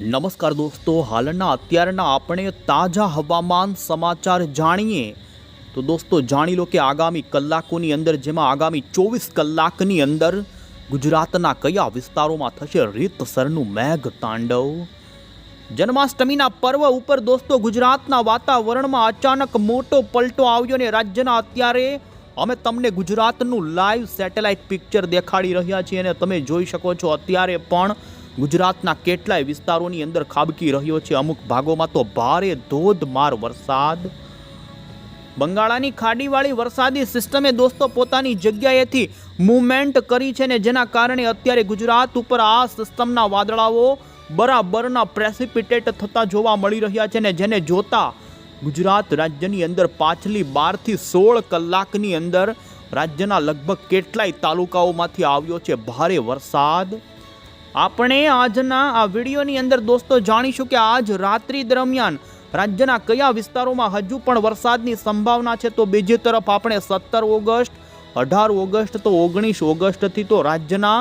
નમસ્કાર દોસ્તો, હાલના અત્યારના આપણે તાજા હવામાન સમાચાર જાણીએ. તો દોસ્તો, જાણી લો કે આગામી કલાકોની અંદર, જેમાં આગામી ચોવીસ કલાકની અંદર ગુજરાતના કયા વિસ્તારોમાં થશે રીતસરનું મેઘ તાંડવ જન્માષ્ટમીના પર્વ ઉપર દોસ્તો, ગુજરાતના વાતાવરણમાં અચાનક મોટો પલટો આવ્યો ને રાજ્યના અત્યારે અમે તમને ગુજરાતનું લાઈવ સેટેલાઇટ પિક્ચર દેખાડી રહ્યા છીએ અને તમે જોઈ શકો છો, અત્યારે પણ ગુજરાતના કેટલાય વિસ્તારોની અંદર ખાબકી રહ્યો છે. અમુક ભાગોમાં તો ભારે ધોધમાર વરસાદ. બંગાળાની ખાડીવાળી વરસાદી સિસ્ટમે દોસ્તો પોતાની જગ્યાએથી મૂવમેન્ટ કરી છે ને જેના કારણે અત્યારે ગુજરાત ઉપર આ સિસ્ટમના વાદળાઓ બરાબરના પ્રેસિપિટેટ થતા જોવા મળી રહ્યા છે ને જેને જોતા ગુજરાત રાજ્યની અંદર પાછલી બારથી સોળ કલાકની અંદર રાજ્યના લગભગ કેટલાય તાલુકાઓમાંથી આવ્યો છે ભારે વરસાદ. આપણે આજના આ વિડીયોની અંદર દોસ્તો જાણીશું કે આજ રાત્રિ દરમિયાન રાજ્યના કયા વિસ્તારોમાં હજુ પણ વરસાદની સંભાવના છે? તો બીજી તરફ આપણે સત્તર ઓગસ્ટ, અઢાર ઓગસ્ટ, તો ઓગણીસ ઓગસ્ટથી તો રાજ્યના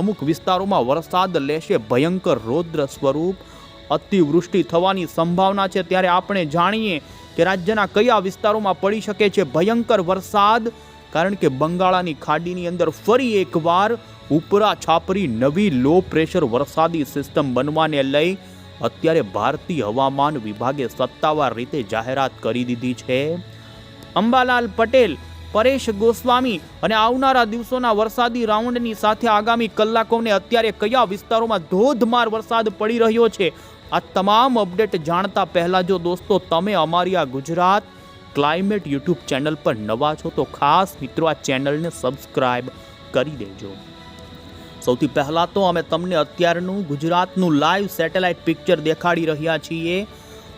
અમુક વિસ્તારોમાં વરસાદ લેશે ભયંકર રૌદ્ર સ્વરૂપ. અતિવૃષ્ટિ થવાની સંભાવના છે. ત્યારે આપણે જાણીએ કે રાજ્યના કયા વિસ્તારોમાં પડી શકે છે ભયંકર વરસાદ. કારણ કે બંગાળાની ખાડીની અંદર ફરી એકવાર ઉપરા છાપરી નવી લો પ્રેશર વરસાદી સિસ્ટમ બનવાને લઈ અત્યારે ભારતીય હવામાન વિભાગે સત્તાવાર રીતે જાહેરાત કરી દીધી છે. અંબાલાલ પટેલ, પરેશ ગોસ્વામી અને આવનારા દિવસોના વરસાદી રાઉન્ડની સાથે આગામી કલાકોને અત્યારે કયા વિસ્તારોમાં ધોધમાર વરસાદ પડી રહ્યો છે? આ તમામ અપડેટ જાણતા પહેલા જો દોસ્તો, તમે અમારી આ ગુજરાત ક્લાઇમેટ યુટ્યુબ ચેનલ પર નવા છો તો ખાસ મિત્રો આ ચેનલને સબસ્ક્રાઈબ કરી દેજો. સૌથી પહેલાં તો અમે તમને અત્યારનું ગુજરાતનું લાઈવ સેટેલાઇટ પિક્ચર દેખાડી રહ્યા છીએ.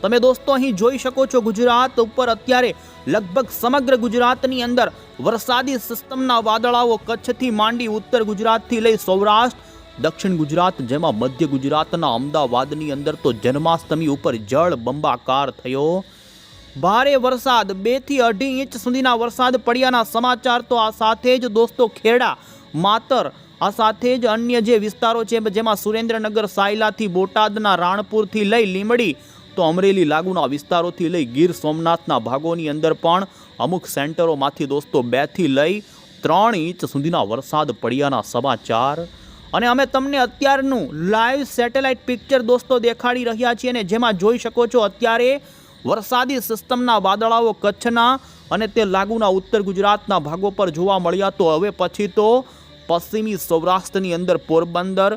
તમે દોસ્તો અહીં જોઈ શકો છો ગુજરાત ઉપર અત્યારે લગભગ સમગ્ર ગુજરાતની અંદર વરસાદી સિસ્ટમના વાદળાઓ કચ્છથી માંડી ઉત્તર ગુજરાતથી લઈ સૌરાષ્ટ્ર, દક્ષિણ ગુજરાત જેમાં મધ્ય ગુજરાતના અમદાવાદની અંદર તો જન્માષ્ટમી ઉપર જળ બંબાકાર થયો. ભારે વરસાદ બેથી અઢી ઇંચ સુધીના વરસાદ પડ્યાના સમાચાર તો આ સાથે જ દોસ્તો ખેડા, માતર આ સાથે જ અન્ય જે વિસ્તારો છે, જેમાં સુરેન્દ્રનગર, સાયલાથી બોટાદના રાણપુરથી લઈ લીંબડી, તો અમરેલી લાગુના વિસ્તારોથી લઈ ગીર સોમનાથના ભાગોની અંદર પણ અમુક સેન્ટરોમાંથી દોસ્તો બેથી લઈ ત્રણ ઇંચ સુધીના વરસાદ પડ્યાના સમાચાર. અને અમે તમને અત્યારનું લાઈવ સેટેલાઇટ પિક્ચર દોસ્તો દેખાડી રહ્યા છીએ અને જેમાં જોઈ શકો છો અત્યારે વરસાદી સિસ્ટમના વાદળાઓ કચ્છના અને તે લાગુના ઉત્તર ગુજરાતના ભાગો પર જોવા મળ્યા તો હવે પછી તો પશ્ચિમી સૌરાષ્ટ્રની અંદર પોરબંદર,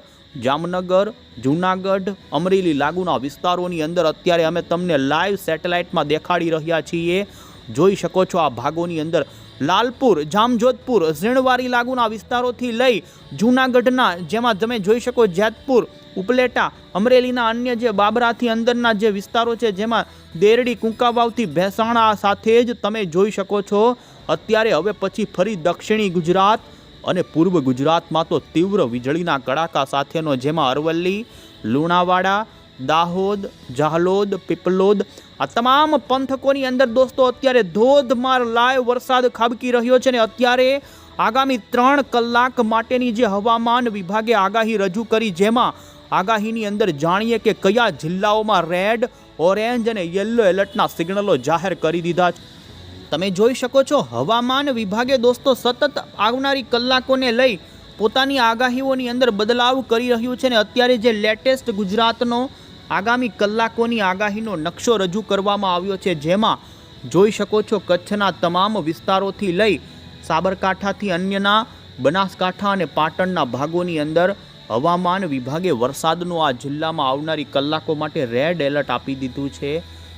જામનગર, જૂનાગઢ, અમરેલી લાગુના વિસ્તારોની અંદર અત્યારે અમે તમને લાઈવ સેટેલાઇટમાં દેખાડી રહ્યા છીએ. જોઈ શકો છો આ ભાગોની અંદર લાલપુર, જામજોધપુર, ઝીણવારી લાગુના વિસ્તારોથી લઈ જૂનાગઢના, જેમાં તમે જોઈ શકો જેતપુર, ઉપલેટા, અમરેલીના અન્ય જે બાબરાથી અંદરના જે વિસ્તારો છે, જેમાં દેરડી, કુંકાવાવથી ભેસાણા સાથે જ તમે જોઈ શકો છો. અત્યારે હવે પછી ફરી દક્ષિણી ગુજરાત અને પૂર્વ ગુજરાતમાં તો તીવ્ર વીજળીના કડાકા સાથેનો જેમાં અરવલ્લી, લુણાવાડા, દાહોદ, જાહલોદ, પીપલોદ આ તમામ પંથકોની અંદર દોસ્તો અત્યારે ધોધમાર લાય વરસાદ ખાબકી રહ્યો છે ને અત્યારે આગામી ત્રણ કલાક માટેની જે હવામાન વિભાગે આગાહી રજૂ કરી જેમાં આગાહીની અંદર જાણીએ કે કયા જિલ્લાઓમાં રેડ, ઓરેન્જ અને યલો એલર્ટના સિગ્નલો જાહેર કરી દીધા છે. તમે જોઈ શકો છો, હવામાન વિભાગે દોસ્તો સતત આવનારી કલાકોને લઈ પોતાની આગાહીઓની અંદર બદલાવ કરી રહ્યું છે ને અત્યારે જે લેટેસ્ટ ગુજરાતનો આગામી કલાકોની આગાહીનો નકશો રજૂ કરવામાં આવ્યો છે, જેમાં જોઈ શકો છો કચ્છના તમામ વિસ્તારોથી લઈ સાબરકાંઠાથી અન્યના, બનાસકાંઠા અને પાટણના ભાગોની અંદર હવામાન વિભાગે વરસાદનું આ જિલ્લામાં આવનારી કલાકો માટે રેડ એલર્ટ આપી દીધું છે.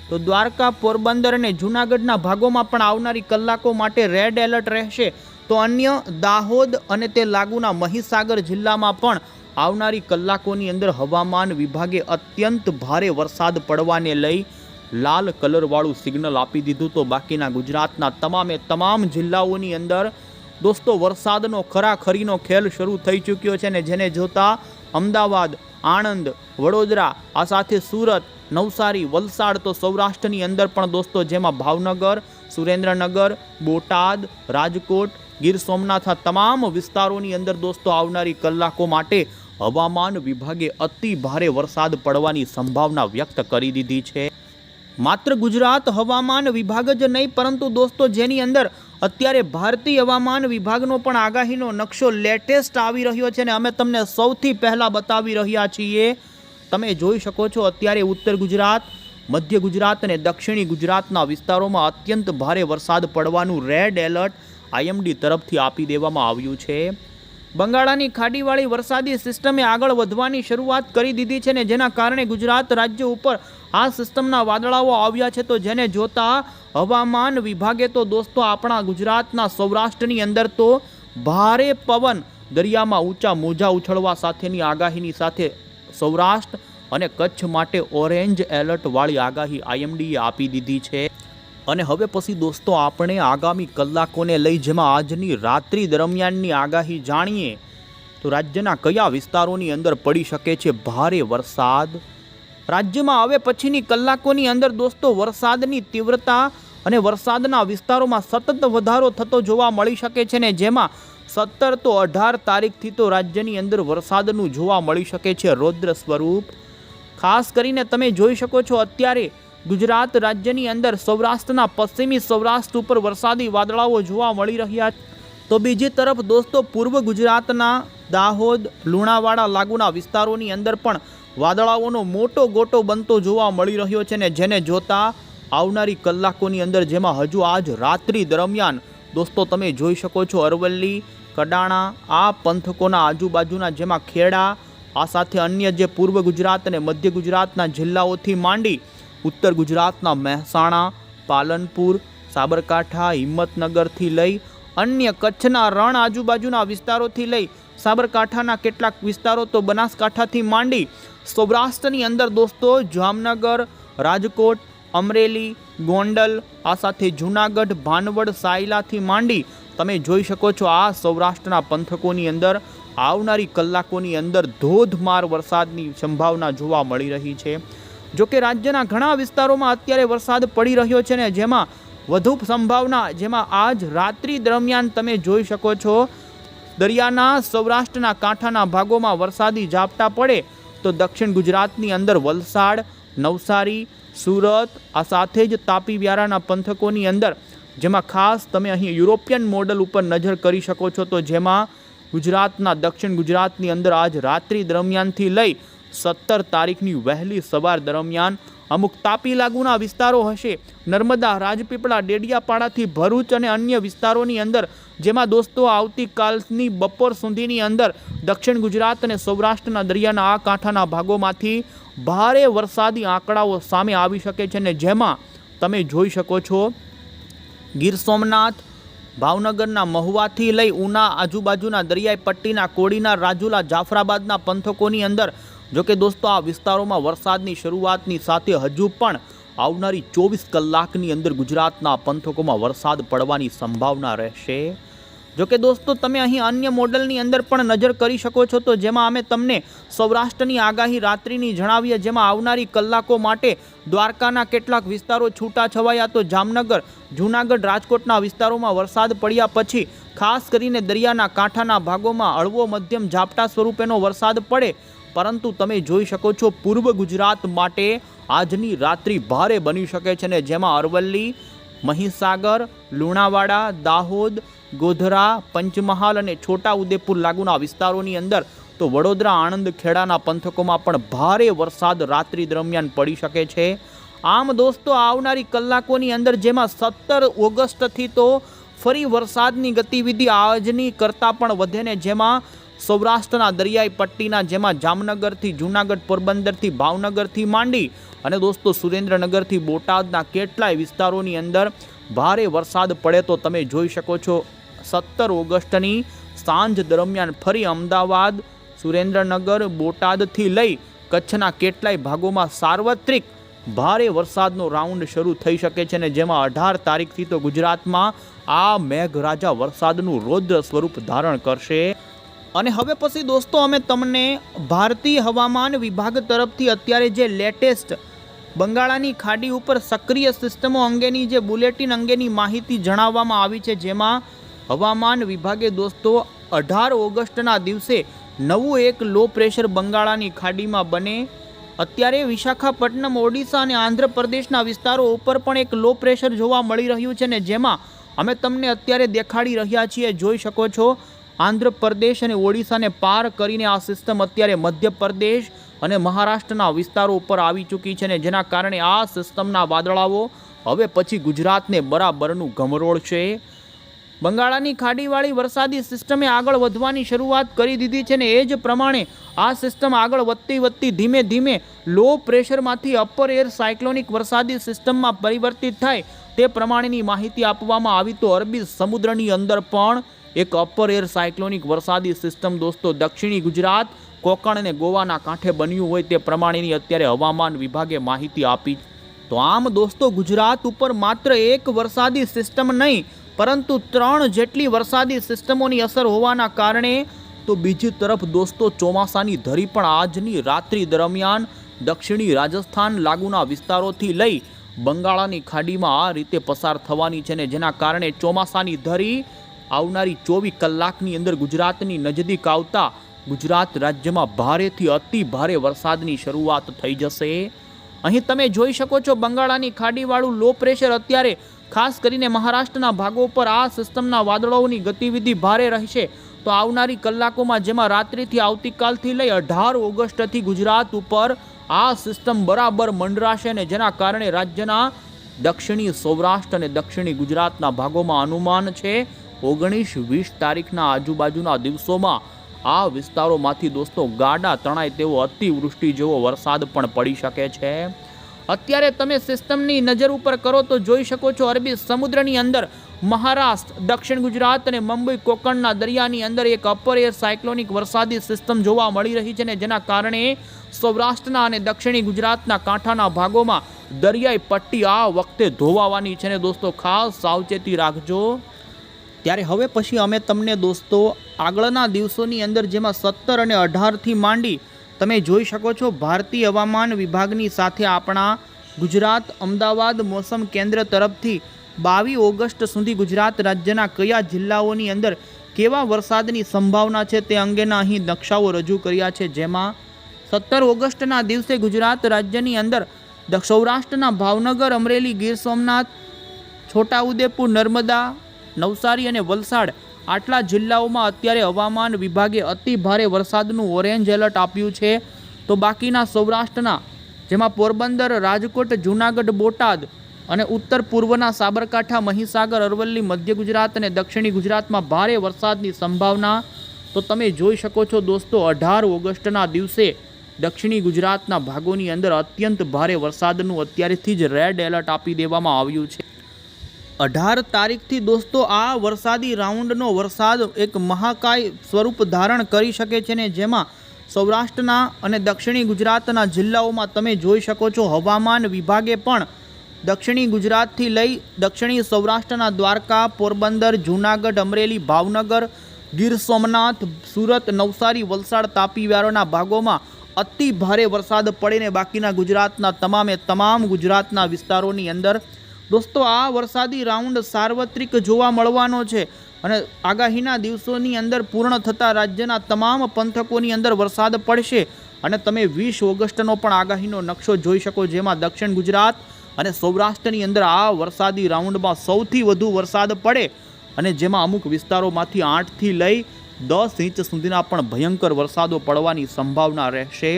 તો દ્વારકા, પોરબંદર અને જૂનાગઢના ભાગોમાં પણ આવનારી કલાકો માટે રેડ એલર્ટ રહેશે. તો અન્ય દાહોદ અને તે લાગુના મહીસાગર જિલ્લામાં પણ આવનારી કલાકોની અંદર હવામાન વિભાગે અત્યંત ભારે વરસાદ પડવાને લઈ લાલ કલરવાળું સિગ્નલ આપી દીધું. તો બાકીના ગુજરાતના તમામે તમામ જિલ્લાઓની અંદર દોસ્તો વરસાદનો ખરાખરીનો ખેલ શરૂ થઈ ચૂક્યો છે ને જેને જોતા અમદાવાદ, આણંદ, વડોદરા, આ સાથે સુરત નવસારી, વલસાડ તો સૌરાષ્ટ્રની અંદર પણ દોસ્તો, જેમાં ભાવનગર, સુરેન્દ્રનગર, બોટાદ, રાજકોટ, ગીર સોમનાથ આ તમામ વિસ્તારોની અંદર દોસ્તો આવનારી કલાકો માટે હવામાન વિભાગે અતિ ભારે વરસાદ પડવાની સંભાવના વ્યક્ત કરી દીધી છે. માત્ર ગુજરાત હવામાન વિભાગ જ નહીં, પરંતુ દોસ્તો જેની અંદર અત્યારે ભારતીય હવામાન વિભાગનો પણ આગાહીનો નકશો લેટેસ્ટ આવી રહ્યો છે ને અમે તમને સૌથી પહેલાં બતાવી રહ્યા છીએ તમે જોઈ શકો છો, અત્યારે ઉત્તર ગુજરાત, મધ્ય ગુજરાત અને દક્ષિણી ગુજરાતના વિસ્તારોમાં અત્યંત ભારે વરસાદ પડવાનું રેડ એલર્ટ આઈએમડી તરફથી આપી દેવામાં આવ્યું છે. બંગાળાની ખાડીવાળી વરસાદી સિસ્ટમે આગળ વધવાની શરૂઆત કરી દીધી છે ને જેના કારણે ગુજરાત રાજ્ય ઉપર આ સિસ્ટમના વાદળાઓ આવ્યા છે. તો જેને જોતા હવામાન વિભાગે તો દોસ્તો આપણા ગુજરાતના સૌરાષ્ટ્રની અંદર તો ભારે પવન દરિયામાં ઊંચા મોજા ઉછળવા સાથેની આગાહીની સાથે સૌરાષ્ટ્ર અને કચ્છ માટે ઓરેન્જ એલર્ટવાળી આગાહી આઈએમડીએ આપી દીધી છે. અને હવે પછી દોસ્તો, આપણે આગામી કલાકોને લઈ જેમાં આજની રાત્રિ દરમિયાનની આગાહી જાણીએ. તો રાજ્યના કયા વિસ્તારોની અંદર પડી શકે છે ભારે વરસાદ? રાજ્યમાં હવે પછીની કલાકોની અંદર દોસ્તો, વરસાદની તીવ્રતા અને વરસાદના વિસ્તારોમાં સતત વધારો થતો જોવા મળી શકે છે ને જેમાં સત્તર તો અઢાર તારીખથી તો રાજ્યની અંદર વરસાદનું જોવા મળી શકે છે, રૌદ્ર સ્વરૂપ. ખાસ કરીને તમે જોઈ શકો છો અત્યારે ગુજરાત રાજ્યની અંદર સૌરાષ્ટ્રના પશ્ચિમી સૌરાષ્ટ્ર ઉપર વરસાદી વાદળાઓ જોવા મળી રહ્યા તો બીજી તરફ દોસ્તો, પૂર્વ ગુજરાતના દાહોદ, લુણાવાડા લાગુના વિસ્તારોની અંદર પણ વાદળાઓનો મોટો ગોટો બનતો જોવા મળી રહ્યો છે ને જેને જોતા આવનારી કલાકોની અંદર જેમાં હજુ આજ રાત્રિ દરમિયાન દોસ્તો તમે જોઈ શકો છો અરવલ્લી કડાણા, આ પંથકોના આજુબાજુના જેમાં ખેડા, આ સાથે અન્ય જે પૂર્વ ગુજરાત અને મધ્ય ગુજરાતના જિલ્લાઓથી માંડી ઉત્તર ગુજરાતના મહેસાણા, પાલનપુર, સાબરકાંઠા, હિંમતનગરથી લઈ અન્ય કચ્છના રણ આજુબાજુના વિસ્તારોથી લઈ સાબરકાંઠાના કેટલાક વિસ્તારો તો બનાસકાંઠાથી માંડી સૌરાષ્ટ્રની અંદર દોસ્તો જામનગર, રાજકોટ, અમરેલી, ગોંડલ, આ સાથે જૂનાગઢ, ભાનવડ, સાયલાથી માંડી તમે જોઈ શકો છો આ સૌરાષ્ટ્રના પંથકોની અંદર, આવનારી કલાકોની અંદર ધોધમાર વરસાદની સંભાવના જોવા મળી રહી છે. જો કે રાજ્યના ઘણા વિસ્તારોમાં અત્યારે વરસાદ પડી રહ્યો છે ને જેમાં વધુ સંભાવના, જેમાં આજ રાત્રિ દરમિયાન તમે જોઈ શકો છો, દરિયાના સૌરાષ્ટ્રના કાંઠાના ભાગોમાં વરસાદી ઝાપટા પડે તો દક્ષિણ ગુજરાતની અંદર વલસાડ, નવસારી, સુરત, આ સાથે જ તાપી વ્યારાના પંથકોની અંદર જેમાં ખાસ તમે અહીં યુરોપિયન મોડલ ઉપર નજર કરી શકો છો, તો જેમાં ગુજરાતના, દક્ષિણ ગુજરાતની અંદર આજ રાત્રિ દરમિયાનથી લઈ સત્તર તારીખની વહેલી સવાર દરમિયાન અમુક તાપી લાગુના વિસ્તારો હશે. નર્મદા, રાજપીપળા, ડેડિયાપાડાથી ભરૂચ અને અન્ય વિસ્તારોની અંદર, જેમાં દોસ્તો, આવતીકાલની બપોર સુધીની અંદર દક્ષિણ ગુજરાત અને સૌરાષ્ટ્રના દરિયાના આ કાંઠાના ભાગોમાંથી ભારે વરસાદી આંકડાઓ સામે આવી શકે છે ને જેમાં તમે જોઈ શકો છો ગીર સોમનાથ, ભાવનગરના મહુવાથી લઈ ઉના આજુબાજુના દરિયાઈ પટ્ટીના કોડીના રાજુલા જાફરાબાદના પંથકોની અંદર જોકે દોસ્તો, આ વિસ્તારોમાં વરસાદની શરૂઆતની સાથે હજુ પણ આવનારી ચોવીસ કલાકની અંદર ગુજરાતના પંથકોમાં વરસાદ પડવાની સંભાવના રહેશે. જોકે દોસ્તો, તમે અહીં અન્ય મોડલની અંદર પણ નજર કરી શકો છો તો જેમાં અમે તમને સૌરાષ્ટ્રની આગાહી રાત્રિની જણાવીએ, જેમાં આવનારી કલાકો માટે દ્વારકાના કેટલાક વિસ્તારો છૂટા છવાયા તો જામનગર, જૂનાગઢ, રાજકોટના વિસ્તારોમાં વરસાદ પડ્યા પછી ખાસ કરીને દરિયાના કાંઠાના ભાગોમાં હળવો મધ્યમ ઝાપટા સ્વરૂપેનો વરસાદ પડે. પરંતુ તમે જોઈ શકો છો, પૂર્વ ગુજરાત માટે આજની રાત્રિ ભારે બની શકે છે ને જેમાં અરવલ્લી, મહીસાગર, લુણાવાડા, દાહોદ, ગોધરા, પંચમહાલ અને છોટા ઉદેપુર લાગુના વિસ્તારોની અંદર તો વડોદરા આણંદ ખેડાના પંથકોમાં પણ ભારે વરસાદ રાત્રિ દરમિયાન પડી શકે છે. આમ દોસ્તો, આવનારી કલાકોની અંદર જેમાં સત્તર ઓગસ્ટથી તો ફરી વરસાદની ગતિવિધિ આજની કરતાં પણ વધે ને જેમાં સૌરાષ્ટ્રના દરિયાઈ પટ્ટીના જેમાં જામનગરથી જૂનાગઢ પોરબંદરથી ભાવનગરથી માંડી અને દોસ્તો, સુરેન્દ્રનગરથી બોટાદના કેટલાય વિસ્તારોની અંદર ભારે વરસાદ પડે તો તમે જોઈ શકો છો. સત્તર ઓગસ્ટની સાંજ દરમિયાન ફરી અમદાવાદ સુરેન્દ્રનગર, બોટાદથી લઈ કચ્છના કેટલાય ભાગોમાં સાર્વત્રિક ભારે વરસાદનો રાઉન્ડ શરૂ થઈ શકે છે ને જેમાં અઢાર તારીખથી તો ગુજરાતમાં આ મેઘરાજા વરસાદનું રૌદ્ર સ્વરૂપ ધારણ કરશે. અને હવે પછી દોસ્તો અમે તમને ભારતીય હવામાન વિભાગ તરફથી અત્યારે જે લેટેસ્ટ બંગાળાની ખાડી ઉપર સક્રિય સિસ્ટમો અંગેની જે બુલેટિન અંગેની માહિતી જણાવવામાં આવી છે, જેમાં હવામાન વિભાગે દોસ્તો અઢાર ઓગસ્ટના દિવસે નવું એક લો પ્રેશર બંગાળાની ખાડીમાં બને. અત્યારે વિશાખાપટ્ટનમ, ઓડિશા અને આંધ્રપ્રદેશના વિસ્તારો ઉપર પણ એક લો પ્રેશર જોવા મળી રહ્યું છે ને જેમાં અમે તમને અત્યારે દેખાડી રહ્યા છીએ, જોઈ શકો છો. આંધ્રપ્રદેશ અને ઓડિશાને પાર કરીને આ સિસ્ટમ અત્યારે મધ્યપ્રદેશ અને મહારાષ્ટ્રના વિસ્તારો ઉપર આવી ચૂકી છે ને જેના કારણે આ સિસ્ટમના વાદળાઓ હવે પછી ગુજરાતને બરાબરનું ગમરોળશે બંગાળાની ખાડીવાળી વરસાદી સિસ્ટમે આગળ વધવાની શરૂઆત કરી દીધી છે ને એ જ પ્રમાણે આ સિસ્ટમ આગળ વધતી વધતી ધીમે ધીમે લો પ્રેશરમાંથી અપર એર સાયક્લોનિક વરસાદી સિસ્ટમમાં પરિવર્તિત થાય તે પ્રમાણેની માહિતી આપવામાં આવી તો અરબી સમુદ્રની અંદર પણ એક અપર એર સાયક્લોનિક વરસાદી સિસ્ટમ દોસ્તો દક્ષિણી ગુજરાત, કોકણ અને ગોવાના કાંઠે બન્યું હોય તે પ્રમાણેની અત્યારે હવામાન વિભાગે માહિતી આપી. તો આમ દોસ્તો ગુજરાત ઉપર માત્ર એક વરસાદી સિસ્ટમ નહીં પરંતુ ત્રણ જેટલી વરસાદી સિસ્ટમોની અસર હોવાના કારણે તો બીજી તરફ દોસ્તો, ચોમાસાની ધરી પણ આજની રાત્રિ દરમિયાન દક્ષિણી રાજસ્થાન લાગુના વિસ્તારોથી લઈ બંગાળાની ખાડીમાં આ રીતે પસાર થવાની છે ને જેના કારણે ચોમાસાની ધરી આવનારી ચોવીસ કલાકની અંદર ગુજરાતની નજદીક આવતા ગુજરાત રાજ્યમાં ભારેથી અતિ ભારે વરસાદની શરૂઆત થઈ જશે. અહીં તમે જોઈ શકો છો બંગાળાની ખાડીવાળું લો પ્રેશર અત્યારે ખાસ કરીને મહારાષ્ટ્રના ભાગો પર આ સિસ્ટમના વાદળોની ગતિવિધિ ભારે રહેશે. તો આવનારી કલાકોમાં જેમાં રાત્રિથી આવતીકાલથી લઈ અઢાર ઓગસ્ટથી ગુજરાત ઉપર આ સિસ્ટમ બરાબર મંડરાશે ને જેના કારણે રાજ્યના દક્ષિણી સૌરાષ્ટ્ર અને દક્ષિણી ગુજરાતના ભાગોમાં અનુમાન છે ઓગણીસ વીસ તારીખના આજુબાજુના દિવસોમાં આ વિસ્તારોમાંથી દોસ્તો ગાડા તણાય તેવો અતિવૃષ્ટિ જેવો વરસાદ પણ પડી શકે છે. અત્યારે તમે સિસ્ટમની નજર ઉપર કરો તો જોઈ શકો છો અરબી સમુદ્રની અંદર મહારાષ્ટ્ર, દક્ષિણ ગુજરાત અને મુંબઈ કોકણના દરિયાની અંદર એક અપર એર સાયક્લોનિક વરસાદી સિસ્ટમ જોવા મળી રહી છે ને જેના કારણે સૌરાષ્ટ્રના અને દક્ષિણી ગુજરાતના કાંઠાના ભાગોમાં દરિયાઈ પટ્ટી આ વખતે ધોવાવાની છે ને દોસ્તો ખાસ સાવચેતી રાખજો. ત્યારે હવે પછી અમે તમને દોસ્તો આગળના દિવસોની અંદર જેમાં સત્તર અને અઢારથી માંડી તમે જોઈ શકો છો, ભારતીય હવામાન વિભાગની સાથે આપણા ગુજરાત અમદાવાદ મોસમ કેન્દ્ર તરફથી બાવીસ ઓગસ્ટ સુધી ગુજરાત રાજ્યના કયા જિલ્લાઓની અંદર કેવા વરસાદની સંભાવના છે તે અંગેના અહીં નકશાઓ રજૂ કર્યા છે. જેમાં સત્તર ઓગસ્ટના દિવસે ગુજરાત રાજ્યની અંદર સૌરાષ્ટ્રના ભાવનગર, અમરેલી, ગીર સોમનાથ, છોટાઉદેપુર, નર્મદા, નવસારી અને વલસાડ આટલા જિલ્લાઓમાં અત્યારે હવામાન વિભાગે અતિ ભારે વરસાદનું ઓરેન્જ એલર્ટ આપ્યું છે. તો બાકીના સૌરાષ્ટ્રના, જેમાં પોરબંદર, રાજકોટ, જૂનાગઢ, બોટાદ અને ઉત્તર પૂર્વના સાબરકાંઠા, મહીસાગર, અરવલ્લી, મધ્ય ગુજરાત અને દક્ષિણી ગુજરાતમાં ભારે વરસાદની સંભાવના. તો તમે જોઈ શકો છો દોસ્તો, અઢાર ઓગસ્ટના દિવસે દક્ષિણી ગુજરાતના ભાગોની અંદર અત્યંત ભારે વરસાદનું અત્યારેથી જ રેડ એલર્ટ આપી દેવામાં આવ્યું છે. અઢાર તારીખથી દોસ્તો, આ વરસાદી રાઉન્ડનો વરસાદ એક મહાકાય સ્વરૂપ ધારણ કરી શકે છે ને જેમાં સૌરાષ્ટ્રના અને દક્ષિણી ગુજરાતના જિલ્લાઓમાં તમે જોઈ શકો છો, હવામાન વિભાગે પણ દક્ષિણી ગુજરાતથી લઈ દક્ષિણી સૌરાષ્ટ્રના દ્વારકા, પોરબંદર, જૂનાગઢ, અમરેલી, ભાવનગર, ગીર સોમનાથ, સુરત, નવસારી, વલસાડ, તાપી વ્યારોના ભાગોમાં અતિ ભારે વરસાદ પડે ને બાકીના ગુજરાતના તમામે તમામ ગુજરાતના વિસ્તારોની અંદર દોસ્તો, આ વરસાદી રાઉન્ડ સાર્વત્રિક જોવા મળવાનો છે અને આગાહીના દિવસોની અંદર પૂર્ણ થતા રાજ્યના તમામ પંથકોની અંદર વરસાદ પડશે અને તમે વીસ ઓગસ્ટનો પણ આગાહીનો નકશો જોઈ શકો જેમાં દક્ષિણ ગુજરાત અને સૌરાષ્ટ્રની અંદર આ વરસાદી રાઉન્ડમાં સૌથી વધુ વરસાદ પડે અને જેમાં અમુક વિસ્તારોમાંથી આઠથી લઈ દસ ઇંચ સુધીના પણ ભયંકર વરસાદો પડવાની સંભાવના રહેશે.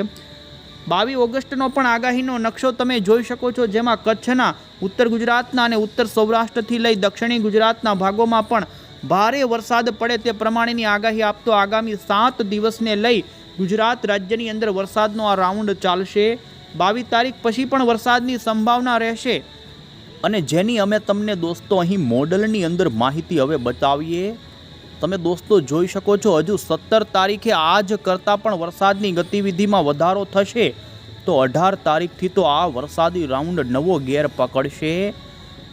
બાવીસ ઓગસ્ટનો પણ આગાહીનો નકશો તમે જોઈ શકો છો, જેમાં કચ્છના ઉત્તર ગુજરાતના અને ઉત્તર સૌરાષ્ટ્રથી લઈ દક્ષિણી ગુજરાતના ભાગોમાં પણ ભારે વરસાદ પડે તે પ્રમાણેની આગાહી આપતો આગામી સાત દિવસને લઈ ગુજરાત રાજ્યની અંદર વરસાદનો આ રાઉન્ડ ચાલશે. બાવીસ તારીખ પછી પણ વરસાદની સંભાવના રહેશે. અને જેની અમે તમને દોસ્તો અહીં મોડલની અંદર માહિતી હવે બતાવીએ. તમે દોસ્તો જોઈ શકો છો, હજુ સત્તર તારીખે આજ કરતાં પણ વરસાદની ગતિવિધિમાં વધારો થશે. તો અઢાર તારીખથી તો આ વરસાદી રાઉન્ડ નવો ગેર પકડશે.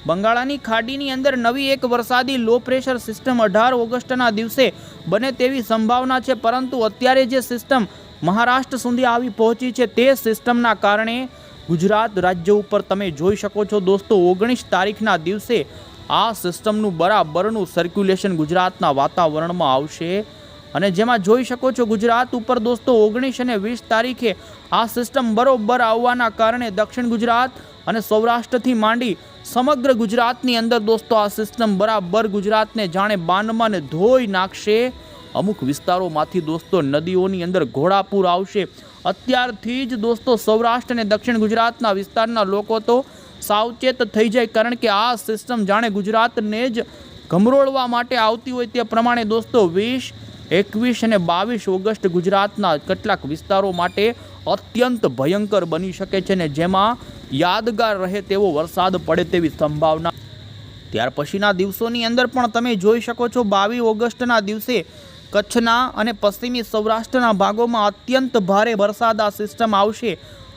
બંગાળાની ખાડીની અંદર નવી એક વરસાદી લો પ્રેશર સિસ્ટમ અઢાર ઓગસ્ટના દિવસે બને તેવી સંભાવના છે, પરંતુ અત્યારે જે સિસ્ટમ મહારાષ્ટ્ર સુધી આવી પહોંચી છે, તે સિસ્ટમના કારણે ગુજરાત રાજ્ય ઉપર તમે જોઈ શકો છો દોસ્તો, ઓગણીસ તારીખના દિવસે આ સિસ્ટમનું બરાબરનું સર્ક્યુલેશન ગુજરાતના વાતાવરણમાં આવશે. અને જેમાં જોઈ શકો છો ગુજરાત ઉપર દોસ્તો ઓગણીસ અને વીસ તારીખે આ સિસ્ટમ બરોબર આવવાના કારણે દક્ષિણ ગુજરાત અને સૌરાષ્ટ્રથી માંડી સમગ્ર ગુજરાતની અંદર દોસ્તો આ સિસ્ટમ બરાબર ગુજરાતને જાણે બાનમાં ને ધોઈ નાખશે. અમુક વિસ્તારોમાંથી દોસ્તો નદીઓની અંદર ઘોડાપૂર આવશે. અત્યારથી જ દોસ્તો સૌરાષ્ટ્ર અને દક્ષિણ ગુજરાતના વિસ્તારના લોકો તો સાવચેત થઈ જાય કારણ કે આ સિસ્ટમ જાણે ગુજરાતને જ ગમરોળવા માટે આવતી હોય તે પ્રમાણે દોસ્તો વીસ, એકવીસ અને બાવીસ ઓગસ્ટ ગુજરાતના કેટલાક વિસ્તારો માટે અત્યંત ભયંકર બની શકે છે ને જેમાં યાદગાર રહે તેવો વરસાદ પડે તેવી સંભાવના. ત્યાર પછીના દિવસોની અંદર પણ તમે જોઈ શકો છો બાવીસ ઓગસ્ટના દિવસે કચ્છના અને પશ્ચિમી સૌરાષ્ટ્રના ભાગોમાં અત્યંત ભારે વરસાદ આ સિસ્ટમ આવશે.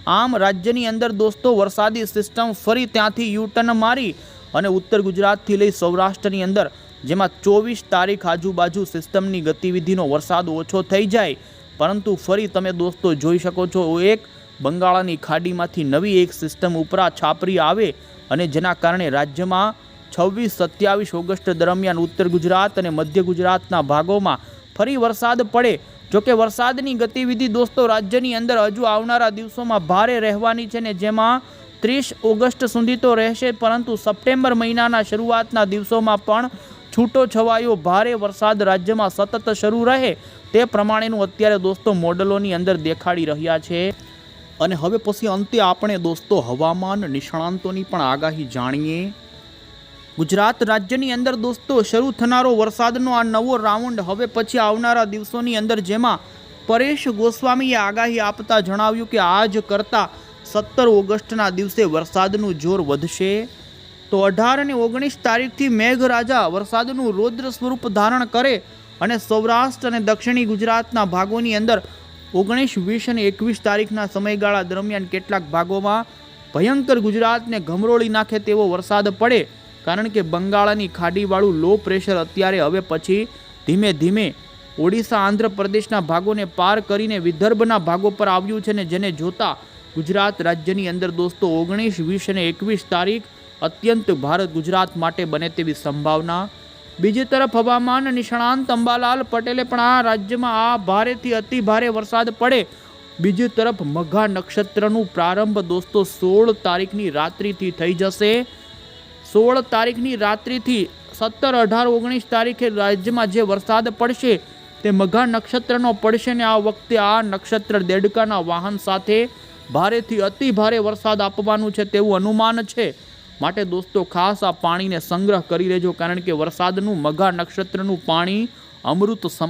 આમ રાજ્યની અંદર દોસ્તો, વરસાદી સિસ્ટમ ફરી ત્યાંથી યુટર્ન મારી અને ઉત્તર ગુજરાતથી લઈ સૌરાષ્ટ્રની અંદર, જેમાં ચોવીસ તારીખ આજુબાજુ સિસ્ટમની ગતિવિધિનો વરસાદ ઓછો થઈ જાય. પરંતુ ફરી તમે દોસ્તો જોઈ શકો છો એક બંગાળાની ખાડીમાંથી નવી એક સિસ્ટમ ઉપરા છાપરી આવે અને જેના કારણે રાજ્યમાં છવ્વીસ સત્યાવીસ ઓગસ્ટ દરમિયાન ઉત્તર ગુજરાત અને મધ્ય ગુજરાતના ભાગોમાં ફરી વરસાદ પડે જોકે વરસાદની ગતિવિધિ દોસ્તો રાજ્યની અંદર હજુ આવનારા દિવસોમાં ભારે રહેવાની છે ને જેમાં ત્રીસ ઓગસ્ટ સુધી તો રહેશે, પરંતુ સપ્ટેમ્બર મહિનાના શરૂઆતના દિવસોમાં પણ છૂટો છવાયો ભારે વરસાદ રાજ્યમાં સતત શરૂ રહે તે પ્રમાણેનું અત્યારે દોસ્તો મોડલોની અંદર દેખાડી રહ્યા છે. અને હવે પછી અંતે આપણે દોસ્તો હવામાન નિષ્ણાંતોની પણ આગાહી જાણીએ. ગુજરાત રાજ્યની અંદર દોસ્તો, શરૂ થનારો વરસાદનો આ નવો રાઉન્ડ હવે પછી આવનારા દિવસોની અંદર જેમાં પરેશ ગોસ્વામીએ આગાહી આપતા જણાવ્યું કે આજ કરતાં સત્તર ઓગસ્ટના દિવસે વરસાદનું જોર વધશે. તો અઢાર અને ઓગણીસ તારીખથી મેઘરાજા વરસાદનું રૌદ્ર સ્વરૂપ ધારણ કરે અને સૌરાષ્ટ્ર અને દક્ષિણી ગુજરાતના ભાગોની અંદર ઓગણીસ, વીસ અને એકવીસ તારીખના સમયગાળા દરમિયાન કેટલાક ભાગોમાં ભયંકર ગુજરાતને ગમરોળી નાખે તેવો વરસાદ પડે. કારણ કે બંગાળાની ખાડીવાળું લો પ્રેશર અત્યારે હવે પછી ધીમે ધીમે ઓડિશા, આંધ્રપ્રદેશના ભાગોને પાર કરીને વિદર્ભના ભાગો પર આવ્યું છે ને જેને જોતા ગુજરાત રાજ્યની અંદર દોસ્તો ઓગણીસ, વીસ અને એકવીસ તારીખ અત્યંત ભારત ગુજરાત માટે બને તેવી સંભાવના. બીજી તરફ હવામાન નિષ્ણાંત અંબાલાલ પટેલે પણ આ રાજ્યમાં આ ભારેથી અતિ ભારે વરસાદ પડે. બીજી તરફ મઘા નક્ષત્રનું પ્રારંભ દોસ્તો સોળ તારીખની રાત્રિથી થઈ જશે. સોળ તારીખની રાત્રિથી સત્તર અઢાર ઓગણીસ તારીખે રાજ્યમાં જે વરસાદ પડશે તે મઘા નક્ષત્રનો પડશે ને આ વખતે આ નક્ષત્ર દેડકાના વાહન સાથે ભારેથી અતિ ભારે વરસાદ આપવાનું છે તેવું અનુમાન છે. માટે દોસ્તો, ખાસ આ પાણીને સંગ્રહ કરી લેજો કારણ કે વરસાદનું, મઘા નક્ષત્રનું પાણી અમૃત સમા